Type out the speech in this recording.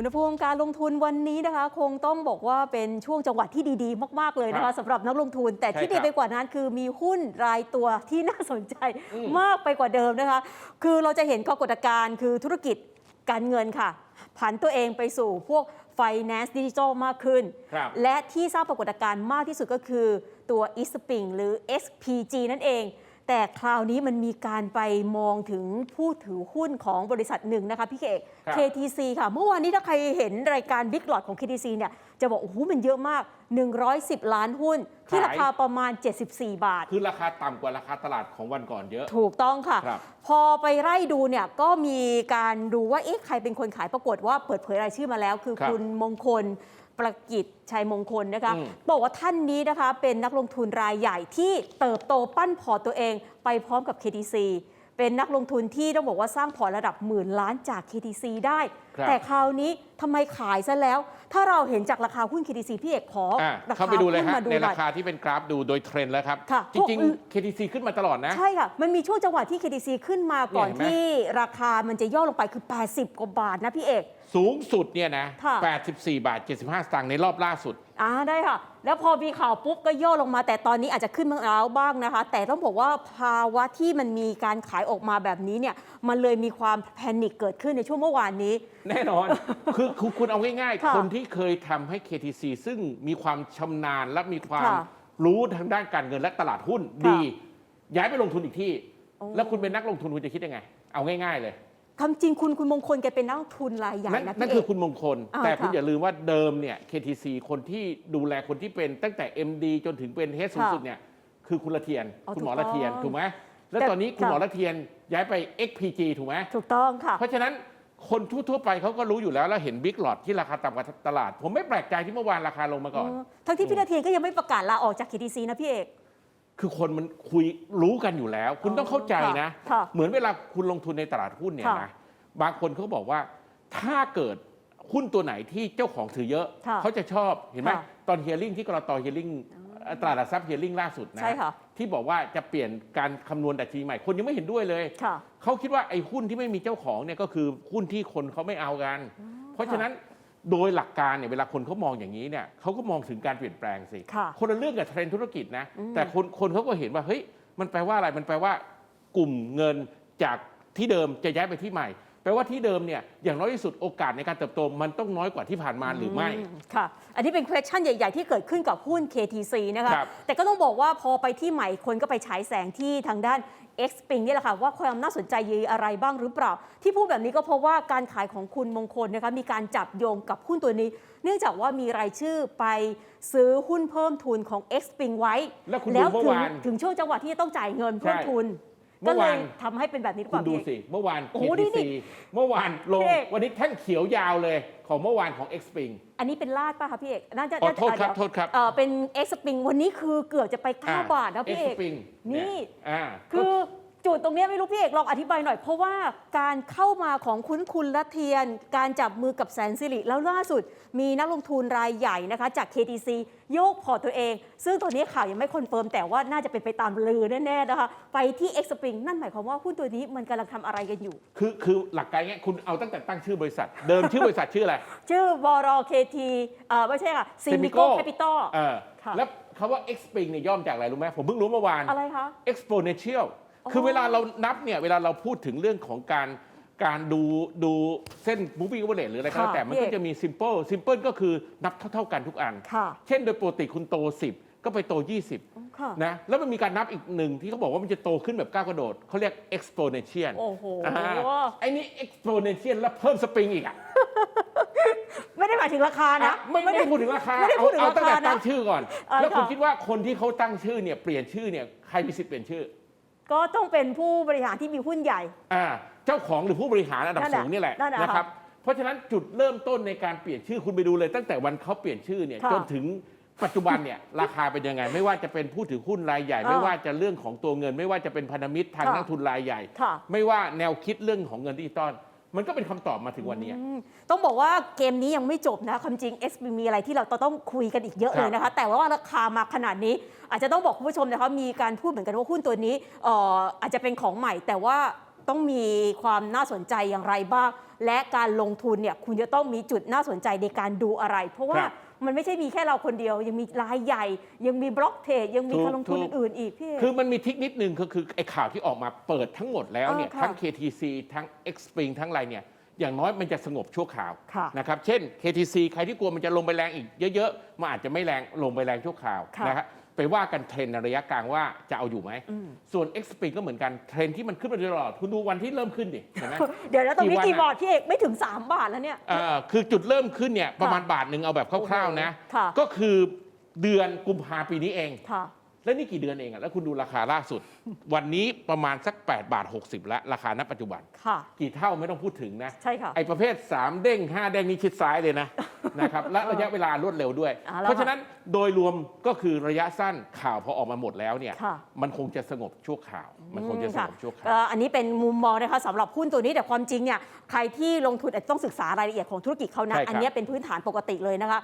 อุณหภูมิการลงทุนวันนี้นะคะ คงต้องบอกว่าเป็นช่วงจังหวะที่ดีๆ มากๆเลยนะครัคะบสำหรับนักลงทุน แต่ใช่ที่ดีครับไปกว่านั้นคือมีหุ้นรายตัวที่น่าสนใจอืมมากไปกว่าเดิมนะคะ คือเราจะเห็นปรากฏการณ์คือธุรกิจการเงินค่ะผันตัวเองไปสู่พวก finance digital มากขึ้นครับและที่สร้างปรากฏการณ์มากที่สุดก็คือตัว e s p i n g หรือ SPG นั่นเอง แต่คราวนี้มันมีการไปมองถึงผู้ถือหุ้นของบริษัทหนึ่งนะคะพี่เอก ครับ KTC ค่ะ เมื่อวานนี้ถ้าใครเห็นรายการ Big Lot ของ KTC เนี่ยจะบอกโอ้โหมันเยอะมาก 110 ล้านหุ้น ที่ขายราคาประมาณ 74 บาท คือราคาต่ำกว่าราคาตลาดของวันก่อนเยอะ ถูกต้องค่ะ ครับ พอไปไล่ดูเนี่ยก็มีการดูว่าเอ๊ะใครเป็นคนขายปรากฏว่าเปิดเผยรายชื่อมาแล้ว คือครับคุณมงคล ประกิจชัยมงคลนะคะอืมบอกว่าท่านนี้นะคะเป็นนักลงทุนรายใหญ่ที่เติบโตปั้นพอร์ตตัวเองไปพร้อมกับ KTC เป็นนักลงทุนที่ต้องบอกว่าสร้างพอร์ตระดับหมื่นล้านจาก KTC ได้ครับ แต่คราวนี้ทำไมขายซะแล้ว ถ้าเราเห็นจากราคาหุ้น KTC พี่เอกขออะราคาเข้าไปดูเลยหุ้นฮะมาดูในหน่ราอยคาที่เป็นกราฟดูโดยเทรนด์แล้วครับค่ะจริงพวกๆ KTC ขึ้นมาตลอดนะ ใช่ค่ะ มันมีช่วงจังหวะที่ KTC ขึ้นมาก่อนเนี่ยเห็นไหมที่ราคามันจะย่อลงไปคือ 80 กว่าบาทนะพี่เอก สูงสุดเนี่ยนะค่ะ84 บาท 75 สตางค์ในรอบล่าสุดอ่าได้ค่ะ แล้วพอมีข่าวปุ๊บก็ย่อลงมาแต่ตอนนี้อาจจะขึ้นมาแล้วบ้างนะคะ แต่ต้องบอกว่าภาวะที่มันมีการขายออกมาแบบนี้เนี่ยมันเลยมีความแพนิคเกิดขึ้นในช่วงเมื่อวานนี้แน่นอน คือคือคุณเอาง่ายค่ะๆคนที่เคยทำให้ KTC ซึ่งมีความชำนาญและมีความค่ะรู้ทางด้านการเงินและตลาดหุ้นค่ะดี ย้ายไปลงทุนอีกที่ โอ้ แล้วคุณเป็นนักลงทุนคุณจะคิดยังไง เอาง่ายๆเลย คำจริงคุณคุณมงคลแกเป็นนักลงทุนรายใหญ่นั่นนะนั่นพี่เอคือกคุณมงคล อ่าแต่คุณค่ะอย่าลืมว่าเดิมเนี่ย KTC คนที่ดูแลคนที่เป็นตั้งแต่ MD จนถึงเป็นเฮดสูงค่ะสุดเนี่ยคือคุณละเทียน อ๋อคุณหมอถูกต้ละองเทียนถูกไหมแล้วแต่ตอนนี้คุณค่ะ หมอละเทียนย้ายไป XPG ถูกไหมถูกต้องค่ะ เพราะฉะนั้น คนทั่วๆไปเขาก็รู้อยู่แล้ว แล้วเห็นบิ๊กหลอดที่ราคาต่ำกว่าตลาด ผมไม่แปลกใจที่เมื่อวานราคาลงมาก่อน ทั้งที่พี่นาเทียนก็ยังไม่ประกาศลาออกจาก KTC นะพี่เอก คือคนมันคุยรู้กันอยู่แล้ว คุณต้องเข้าใจนะ ค่ะเหมือนเวลาคุณลงทุนในตลาดหุ้นเนี่ยค่ะนะบางคนเขาบอกว่าถ้าเกิดหุ้นตัวไหนที่เจ้าของถือเยอะ ค่ะเขาจะชอบเห็นไหมค่ะตอนเฮียริ่งที่กรตเฮียริ่ง ตลาดหลักทรัพย์เฮียริ่งล่าสุดนะใช่ค่ะที่บอกว่าจะเปลี่ยนการคำนวณดัชนีใหม่ คนยังไม่เห็นด้วยเลยค่ะเขาคิดว่าไอ้หุ้นที่ไม่มีเจ้าของเนี่ยก็คือหุ้นที่คนเขาไม่เอากัน เพราะฉะนั้นโดยหลักการเนี่ยเวลาคนเขามองอย่างนี้เนี่ยเขาก็มองถึงการเปลี่ยนแปลงสิค่ะคนละเรื่องกับเทรนด์ธุรกิจนะอืมแต่คนคนเขาก็เห็นว่าเฮ้ยมันแปลว่าอะไรมันแปลว่ากลุ่มเงินจากที่เดิมจะย้ายไปที่ใหม่แป ลว่าที่เดิมเนี่ยอย่างน้อยที่สุดโอกาสในการเติบโตมันต้องน้อยกว่าที่ผ่านมาหรือไม่ ค่ะ อันนี้เป็น question ใหญ่ ๆ ที่เกิดขึ้นกับหุ้น KTC นะคะ ครับ แต่ก็ต้องบอกว่าพอไปที่ใหม่คนก็ไปฉายแสงที่ทางด้าน X p i n นี่แหละค่ะ ว่าความน่าสนใจยีอะไรบ้างหรือเปล่า ที่พูดแบบนี้ก็เพราะว่าการขายของคุณมงคลนะคะมีการจับโยงกับหุ้นตัวนี้ เนื่องจากว่ามีรายชื่อไปซื้อหุ้นเพิ่มทุนของ X p i n ไว้แล้วคุณดูแล้วเมื่อถึงวาน ถึงช่วงจังหวะที่จะต้องจ่ายเงินเพิ่มใช่ ทุน เมื่ก็อเลวายนทำให้เป็นแบบนี้หรือเปคุณล่าดูพี่เอกสิ เมื่อวาน โอ้โหนี่ KTC เมื่อวานลงพี่เอกวันนี้แท่งเขียวยาวเลยของเมื่อวานของ X p i n อันนี้เป็นลาดป่ะคะพี่เอกน่าจะอ๋อน่าจะโทษครับเดี๋ยวโทษครับ เอ่อเป็น X p i n วันนี้คือเกือบจะไป 9 บาทนะพี่เอก X Spring นี่เยอ่าคือจุด ตรงเนี้ยไม่รู้พี่เอกลองอธิบายหน่อย เพราะว่าการเข้ามาของคุณคุณละเทียน การจับมือกับแสนสิริแล้วล่าสุด มีนักลงทุนรายใหญ่นะคะ จาก KTC โยกพอร์ตตัวเอง ซึ่งตอนนี้ข่าวยังไม่คอนเฟิร์มแต่ว่าน่าจะเป็นไปตามลือแน่ๆนะคะ ไปที่ X Spring นั่นหมายความว่าหุ้นตัวนี้มันกำลังทำอะไรกันอยู่ คือคือหลักการเงี้ยคุณเอาตั้งแต่ตั้งชื่อบริษัท เดิมชื่อบริษัทชื่ออะไร ชื่อบร KT เอ่อไม่ใช่ค่ะ Simico Capital เออค่ะแล้วคำว่า X Spring เนี่ยย่อมาจากอะไรรู้ไหมผมเพิ่งรู้เมื่อวาน อะไรคะ exponential อ๋อ คือเวลาเรานับเนี่ยเวลาเราพูดถึงเรื่องของการการดูดูเส้น moving average หรืออะไรก็แล้วแต่มันก็จะมี simple simple ก็คือนับเท่า ๆกันทุกอัน ค่ะ เช่นโดยปกติคุณโต 10 ก็ไปโต 20ค่ะ นะแล้วมันมีการนับอีกหนึ่งที่เขาบอกว่ามันจะโตขึ้นแบบก้าวกระโดดเขาเรียก exponential โอ้โหอ่าไอ้นี่ exponential แล้วเพิ่มสปริงอีกอะไม่ได้หมายถึงราคานะ อะไม่ไม่ได้พูดถึงราคาไม่ได้เอาพูดถึงเอาราตั้งคาแต่นะตั้งชื่อก่อน เออแล้วคุณค่ะ คิดว่าคนที่เขาตั้งชื่อเนี่ยเปลี่ยนชื่อเนี่ยใครมีสิทธิ์เปลี่ยนชื่อ ก็ต้องเป็นผู้บริหารที่มีหุ้นใหญ่ อ่าเจ้าของหรือผู้บริหารระดับนั่นแหละสูงนี่แหละนั่นแหละนะครับ เพราะฉะนั้นจุดเริ่มต้นในการเปลี่ยนชื่อคุณไปดูเลย ตั้งแต่วันเขาเปลี่ยนชื่อเนี่ยค่ะจนถึงปัจจุบันเนี่ย ราคาเป็นยังไง ไม่ว่าจะเป็นผู้ถือหุ้นรายใหญ่ อ่าไม่ว่าจะเรื่องของตัวเงิน ไม่ว่าจะเป็นพันธมิตรทางค่ะนักทุนรายใหญ่ ค่ะ ไม่ว่าแนวคิดเรื่องของเงินดิจิตอล มันก็เป็นคำตอบมาถึงวันเนี้ยอืมต้องบอกว่าเกมนี้ยังไม่จบนะความจริง S มีอะไรที่เราต้องคุยกันอีกเยอะครับเลยนะคะ แต่ว่าราคามาขนาดนี้ อาจจะต้องบอกคุณผู้ชมนะคะมีการพูดเหมือนกันว่าหุ้นตัวนี้เอ่ออาจจะเป็นของใหม่ แต่ว่าต้องมีความน่าสนใจอย่างไรบ้าง และการลงทุนเนี่ยคุณจะต้องมีจุดน่าสนใจในการดูอะไร เพราะว่าครับ มันไม่ใช่มีแค่เราคนเดียว ยังมีรายใหญ่ ยังมีบล็อกเทรดยังมีถูกการลงทุนถูก อื่นๆอีกพี่เอกคือมันมีทริกนิดนึงก็คือไอ้ข่าวที่ออกมาเปิดทั้งหมดแล้วเนี่ยเออค่ะทั้ง KTC ทั้ง X Spring ทั้งอะไรเนี่ยอย่างน้อยมันจะสงบชั่วคราวค่ะนะครับเช่น KTC ใครที่กลัวมันจะลงไปแรงอีกเยอะๆมันอาจจะไม่แรงลงไปแรงชั่วคราวค่ะ นะฮะ ไปว่ากันเทรนในระยะกลางว่าจะเอาอยู่ไหมอืมส่วน X Spring ก็เหมือนกันเทรนที่มันขึ้นมาตลอด คุณดูวันที่เริ่มขึ้นดิเห็นไหมเดี๋ยวแล้วตรงนี้กี่วันอะกี่บอร์ดพี่เอกไม่ถึง 3 บาทแล้วเนี่ยเอ่อคือจุดเริ่มขึ้นเนี่ยประมาณบาทหนึ่งเอาแบบคร่าวๆนะค่ะก็คือเดือนกุมภาปีนี้เองค่ะ แล้วนี่กี่เดือนเองอะแล้วคุณดูราคาล่าสุด วันนี้ประมาณสัก8บาท60แล้วราคาณปัจจุบัน ค่ะ กี่เท่าไม่ต้องพูดถึงนะ ใช่ค่ะ ไอ้ประเภท 3 เด้ง 5 เด้งนี่ชิดซ้ายเลยนะ นะครับและระยะเวลารวดเร็วด้วยเอาละเพราะฉะนั้นโดยรวมก็คือระยะสั้นข่าวพอออกมาหมดแล้วเนี่ยค่ะ มันคงจะสงบชั่วคราว มันคงจะสงบชั่วคราวเอ่ออันนี้เป็นมุมมองนะคะสำหรับหุ้นตัวนี้แต่ความจริงเนี่ยใครที่ลงทุนอาจจะต้องศึกษารายละเอียดของธุรกิจเขานะ ใช่ครับ อันนี้เป็นพื้นฐานปกติเลยนะคะ